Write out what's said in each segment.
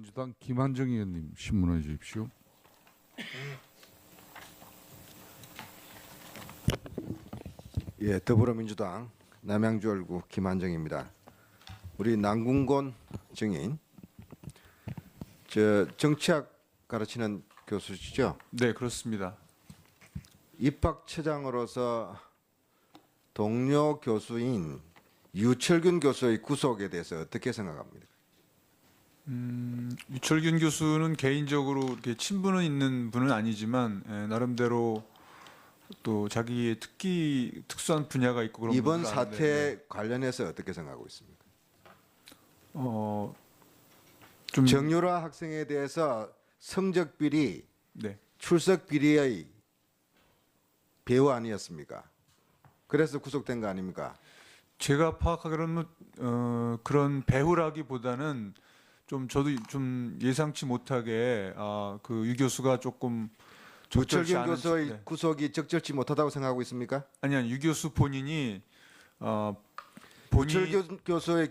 더불어민주당 김한정 의원님 신문해 주십시오. 예, 더불어민주당 남양주 얼구 김한정입니다. 우리 남궁곤 증인, 저 정치학 가르치는 교수시죠? 네, 그렇습니다. 입학처장으로서 동료 교수인 유철균 교수의 구속에 대해서 어떻게 생각합니까? 유철균 교수는 개인적으로 이렇게 친분은 있는 분은 아니지만 에, 나름대로 또 자기의 특기 특수한 분야가 있고 그런 이번 아는데, 사태 관련해서 어떻게 생각하고 있습니까? 어, 좀 정유라 학생에 대해서 성적 비리, 네. 출석 비리의 배우 아니었습니까? 그래서 구속된 거 아닙니까? 제가 파악하기로는 어, 그런 배후라기보다는 좀 저도 좀 예상치 못하게 아, 그 유 교수가 조금 적절치 않은 교수의 네. 구속이 적절치 못하다고 생각하고 있습니까? 아니 아니 유 교수 본인이 어, 본인이 조철균 교수의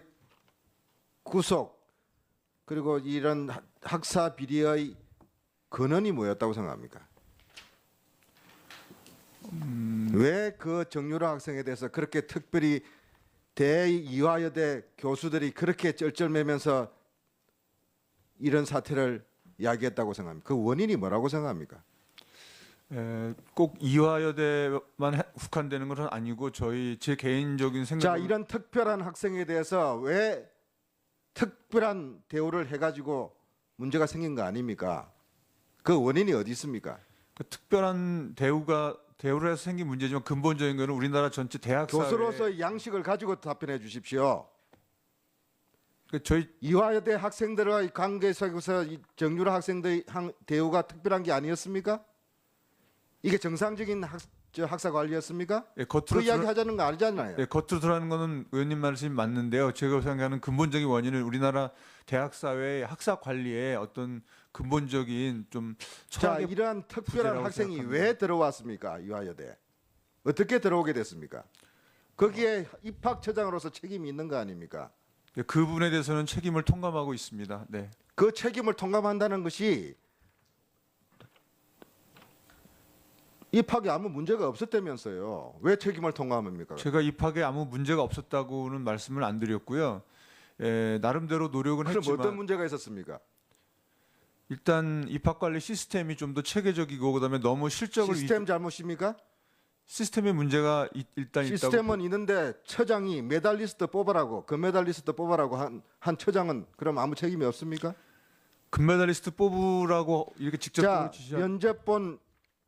구속 그리고 이런 학- 학사 비리의 근원이 뭐였다고 생각합니까? 음. 왜그 정유라 학생에 대해서 그렇게 특별히 대이화여대 교수들이 그렇게 쩔쩔매면서 이런 사태를 야기했다고 생각합니까? 그 원인이 뭐라고 생각합니까? 에, 꼭 이화여대만 해- 국한되는 것은 아니고 저희 제 개인적인 생각 자, 이런 특별한 학생에 대해서 왜 특별한 대우를 해가지고 문제가 생긴 거 아닙니까? 그 원인이 어디 있습니까? 그 특별한 대우가 대우를 해서 생긴 문제지만 근본적인 거는 우리나라 전체 대학 사회 교수로서의 양식을 가지고 답변해 주십시오. 그 저희 이화여대 학생들과의 관계 속에서 이 정유라 학생들의 한- 대우가 특별한 게 아니었습니까? 이게 정상적인 학, 저 학사 관리였습니까? 예, 그 겉으로 이야기 드러, 하자는 거 아니잖아요. 예, 겉으로 드러나는 거는 의원님 말씀이 맞는데요. 제가 생각하는 근본적인 원인은 우리나라 대학 사회의 학사 관리에 어떤 근본적인 좀 자, 이러한 특별한 학생이 생각합니다. 왜 들어왔습니까? 이화여대. 어떻게 들어오게 됐습니까? 거기에 입학처장으로서 책임이 있는 거 아닙니까? 예, 그 부분에 대해서는 책임을 통감하고 있습니다. 네. 그 책임을 통감한다는 것이 입학에 아무 문제가 없었다면서요. 왜 책임을 통감합니까? 제가 입학에 아무 문제가 없었다고는 말씀을 안 드렸고요. 에, 나름대로 노력은 그럼 했지만 어떤 문제가 있었습니까? 일단 입학 관리 시스템이 좀 더 체계적이고 그다음에 너무 실적을 시스템 잘못입니까? 시스템의 문제가 이- 일단 있다고 시스템은 있는데 처장이 메달리스트 뽑아라고 금메달리스트 뽑아라고 한, 한 처장은 그럼 아무 책임이 없습니까? 금메달리스트 뽑으라고 이렇게 자, 지시한 면접 본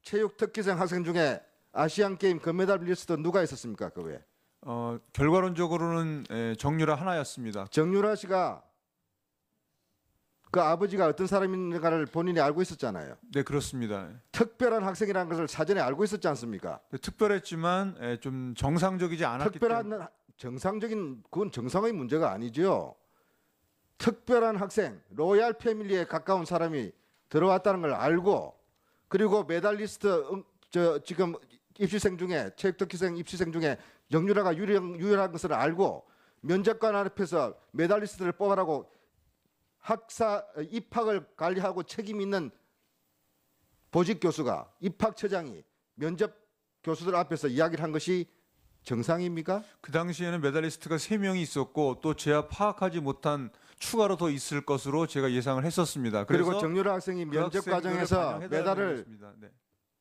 체육 특기생 학생 중에 아시안 게임 금메달리스트 누가 있었습니까? 그 외에 어, 결과론적으로는 에, 정유라 하나였습니다. 정유라 씨가 그 아버지가 어떤 사람인가를 본인이 알고 있었잖아요. 네 그렇습니다. 특별한 학생이라는 것을 사전에 알고 있었지 않습니까? 네, 특별했지만 에, 좀 정상적이지 않았기 때문에 특별한 정상적인 그건 정상의 문제가 아니죠. 특별한 학생, 로얄 패밀리에 가까운 사람이 들어왔다는 걸 알고 그리고 메달리스트 응, 저 지금 입시생 중에 체육특기생 입시생 중에 영유라가 유일한 것을 알고 면접관 앞에서 메달리스트를 뽑아라고 학사 입학을 관리하고 책임 있는 보직 교수가 입학처장이 면접 교수들 앞에서 이야기를 한 것이 정상입니까? 그 당시에는 메달리스트가 세 명이 있었고 또 제가 파악하지 못한 추가로 더 있을 것으로 제가 예상을 했었습니다. 그리고 정유라 학생이 그 면접 학생들을 과정에서 메달을. 네.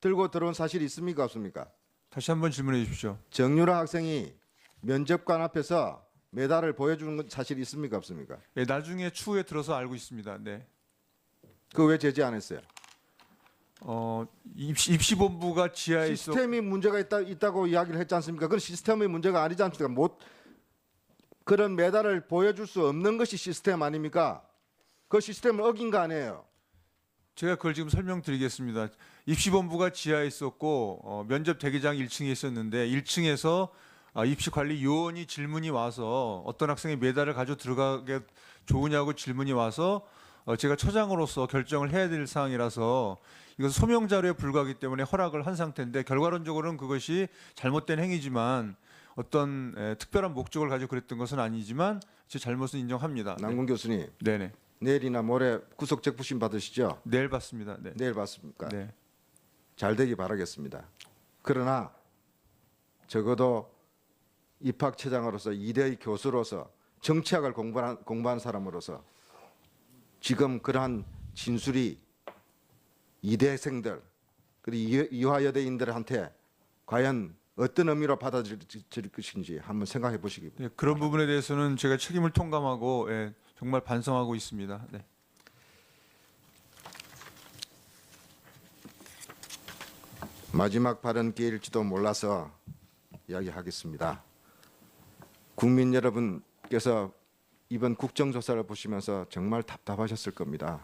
들고 들어온 사실이 있습니까 없습니까? 다시 한번 질문해 주십시오. 정유라 학생이 면접관 앞에서 메달을 보여주는 건 사실이 있습니까 없습니까? 예, 나중에 추후에 들어서 알고 있습니다. 네. 그 왜 제지 안 했어요? 어, 입시, 입시본부가 지하에 있어 시스템이 문제가 있다, 있다고 이야기를 했지 않습니까? 그건 시스템의 문제가 아니지 않습니까? 못 그런 메달을 보여줄 수 없는 것이 시스템 아닙니까? 그 시스템을 어긴 거 아니에요? 제가 그걸 지금 설명드리겠습니다. 입시본부가 지하에 있었고 어, 면접 대기장 1층에 있었는데 1층에서 아, 입시관리 요원이 질문이 와서 어떤 학생이 메달을 가져 들어가게 좋으냐고 질문이 와서 어, 제가 처장으로서 결정을 해야 될 사항이라서 이것은 소명 자료에 불과하기 때문에 허락을 한 상태인데 결과론적으로는 그것이 잘못된 행위지만 어떤 에, 특별한 목적을 가지고 그랬던 것은 아니지만 제 잘못은 인정합니다. 네. 남궁 교수님, 네네. 내일이나 모레 구속 적부심 받으시죠? 내일 받습니다. 네. 내일 받습니까? 네. 잘 되기 바라겠습니다. 그러나 적어도 입학처장으로서 이대의 교수로서 정치학을 공부한, 공부한 사람으로서 지금 그러한 진술이 이대생들 그리고 이- 이화여대인들한테 과연 어떤 의미로 받아들일 것인지 한번 생각해 보시기 네, 그런 부분에 대해서는 제가 책임을 통감하고 예, 정말 반성하고 있습니다. 네. 마지막 발언 기회일지도 몰라서 이야기하겠습니다. 국민 여러분께서 이번 국정조사를 보시면서 정말 답답하셨을 겁니다.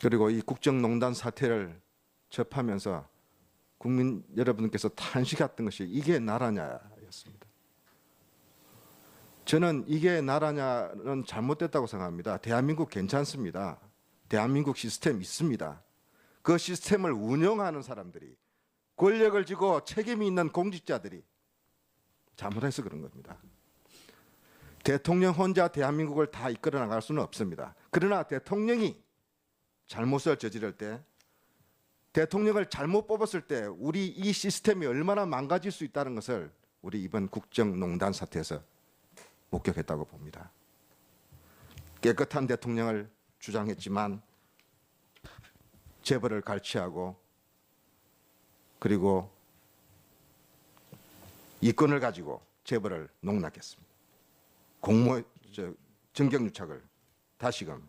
그리고 이 국정농단 사태를 접하면서 국민 여러분께서 탄식했던 것이 이게 나라냐였습니다. 저는 이게 나라냐는 잘못됐다고 생각합니다. 대한민국 괜찮습니다. 대한민국 시스템 있습니다. 그 시스템을 운영하는 사람들이 권력을 쥐고 책임이 있는 공직자들이 잘못해서 그런 겁니다. 대통령 혼자 대한민국을 다 이끌어 나갈 수는 없습니다. 그러나 대통령이 잘못을 저지를 때 대통령을 잘못 뽑았을 때 우리 이 시스템이 얼마나 망가질 수 있다는 것을 우리 이번 국정농단 사태에서 목격했다고 봅니다. 깨끗한 대통령을 주장했지만 재벌을 갈취하고 그리고 이권을 가지고 재벌을 농락했습니다. 공모 저 정경유착을 다시금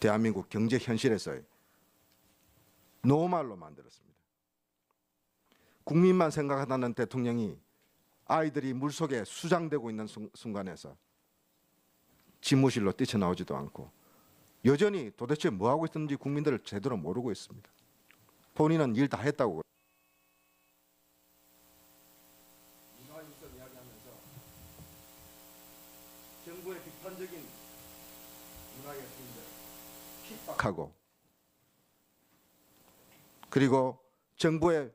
대한민국 경제 현실에서 노말로 만들었습니다. 국민만 생각하다는 대통령이 아이들이 물속에 수장되고 있는 순- 순간에서 집무실로 뛰쳐나오지도 않고 여전히 도대체 뭐 하고 있었는지 국민들을 제대로 모르고 있습니다. 본인은 일 다 했다고. 비판적인 문화의 힘들 핍박하고 그리고 정부에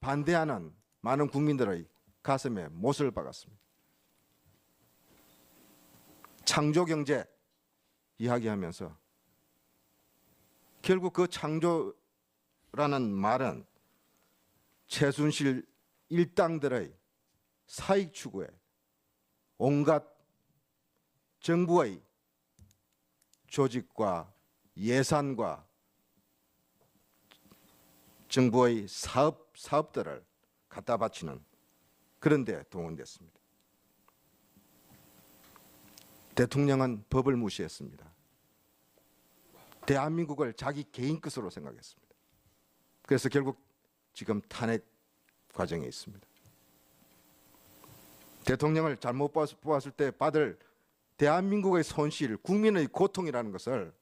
반대하는 많은 국민들의 가슴에 못을 박았습니다. 창조 경제 이야기하면서 결국 그 창조라는 말은 최순실 일당들의 사익 추구에 온갖 정부의 조직과 예산과 정부의 사업 사업들을 갖다 바치는 그런 데 동원됐습니다. 대통령은 법을 무시했습니다. 대한민국을 자기 개인 것으로 생각했습니다. 그래서 결국 지금 탄핵 과정에 있습니다. 대통령을 잘못 뽑았- 뽑았을 때 받을 대한민국의 손실, 국민의 고통이라는 것을